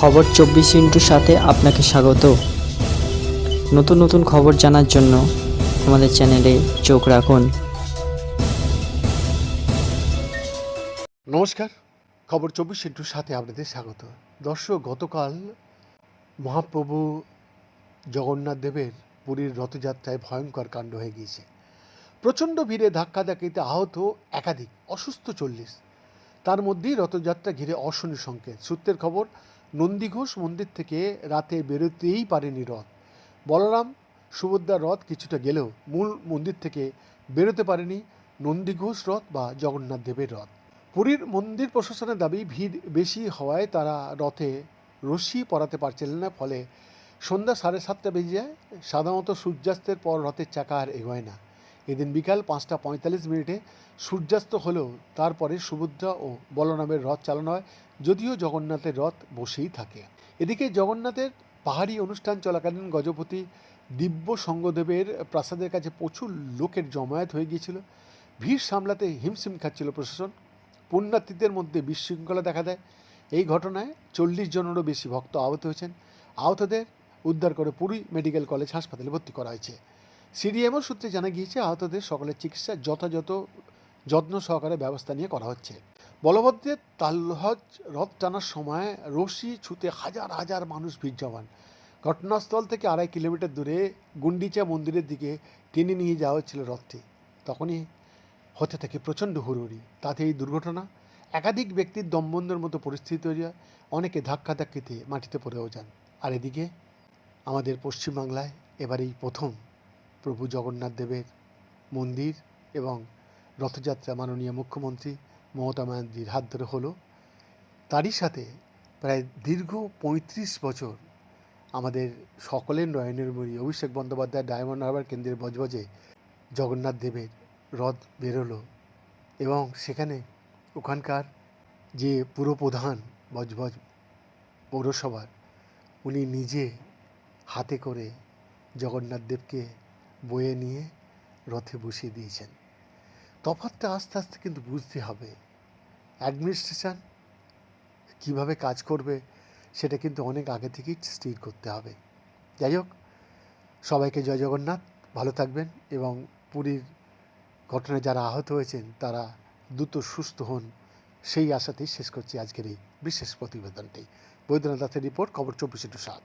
খবর চব্বিশ ইন্টুর সাথে আপনাকে স্বাগত। নতুন নতুন খবর জানার জন্য আমাদের চ্যানেলে চোখ রাখুন। নমস্কার, খবর চব্বিশ ইন্টুর সাথে আপনাদের স্বাগত। দর্শক, গতকাল মহাপ্রভু জগন্নাথ দেবের পুরীর রথযাত্রায় ভয়ঙ্কর কাণ্ড হয়ে গিয়েছে। প্রচণ্ড ভিড়ে ধাক্কাধাক্কিতে আহত একাধিক, অসুস্থ চল্লিশ। তার মধ্যেই রথযাত্রা ঘিরে অশনি সংকেত। সূত্রের খবর নন্দীঘোষ মন্দির থেকে রাতে বেরোতেই পারেনি রথ। বলরাম, সুভদ্রার রথ কিছুটা গেলেও মূল মন্দির থেকে বেরোতে পারেনি নন্দীঘোষ রথ বা জগন্নাথ দেবের রথ। পুরীর মন্দির প্রশাসনের দাবি, ভিড় বেশি হওয়ায় তারা রথে রশ্মি পরাতে পারছিলেন না, ফলে সন্ধ্যা সাড়ে সাতটা বেজে যায়। সাধারণত সূর্যাস্তের পর রথের চাকা আর এগোয় না। এদিন বিকাল পাঁচটা পঁয়তাল্লিশ মিনিটে সূর্যাস্ত হলেও তারপরে সুভদ্রা ও বলরামের রথ চালানো হয়, যদিও জগন্নাথের রথ বসেই থাকে। এদিকে জগন্নাথের পাহাড়ি অনুষ্ঠান চলাকালীন গজপতি দিব্য সঙ্গদেবের প্রাসাদের কাছে প্রচুর লোকের জমায়েত হয়ে গিয়েছিল। ভিড় সামলাতে হিমশিম খাচ্ছিল প্রশাসন। পুণ্যার্থীদের মধ্যে বিশৃঙ্খলা দেখা দেয়। এই ঘটনায় চল্লিশ জনেরও বেশি ভক্ত আহত হয়েছেন। আহতদের উদ্ধার করে পুরী মেডিকেল কলেজ হাসপাতালে ভর্তি করা হয়েছে। সিডিএমও সূত্রে জানা গিয়েছে, আহতদের সকলের চিকিৎসা যথাযথ যত্ন সহকারে ব্যবস্থা নিয়ে করা হচ্ছে। বলভদ্রের তালহজ রথ টানার সময় রশি ছুতে হাজার হাজার মানুষ ভিড় জমান। ঘটনাস্থল থেকে আড়াই কিলোমিটার দূরে গুন্ডিচা মন্দিরের দিকে টেনে নিয়ে যাওয়া হচ্ছিল রথটি। তখনই হতে থাকে প্রচণ্ড হুড়ুহুড়ি। তাতে এই দুর্ঘটনা, একাধিক ব্যক্তির দমবন্ধের মতো পরিস্থিতি তৈরি হয়, অনেকে ধাক্কাধাক্কিতে মাটিতে পড়েও যান। আর এদিকে আমাদের পশ্চিমবাংলায় এবার এই প্রথম প্রভু জগন্নাথ দেবের মন্দির এবং রথযাত্রা মাননীয় মুখ্যমন্ত্রী মমতা ব্যানার্জির হাত ধরে হলো। তারই সাথে প্রায় দীর্ঘ পঁয়ত্রিশ বছর আমাদের সকলের নয়নের মণি অভিষেক বন্দ্যোপাধ্যায় ডায়মন্ড হারবার কেন্দ্রের বজবজে জগন্নাথ দেবের রথ বেরোলো এবং সেখানে ওখানকার যে পুরপ্রধান বজবজ পৌরসভার, উনি নিজে হাতে করে জগন্নাথ দেবকে বয়ে নিয়ে রথে বসিয়ে দিয়েছেন। তফাৎটা আস্তে আস্তে কিন্তু বুঝতে হবে। অ্যাডমিনিস্ট্রেশন কীভাবে কাজ করবে সেটা কিন্তু অনেক আগে থেকেই স্থির করতে হবে। যাই হোক, সবাইকে জয় জগন্নাথ, ভালো থাকবেন এবং পুরীর ঘটনায় যারা আহত হয়েছেন তারা দ্রুত সুস্থ হন। সেই আশাতেই শেষ করছি আজকের এই বিশেষ প্রতিবেদনটি। বৈদ্যনাথ দাসের রিপোর্ট, খবর চব্বিশ টু সাত।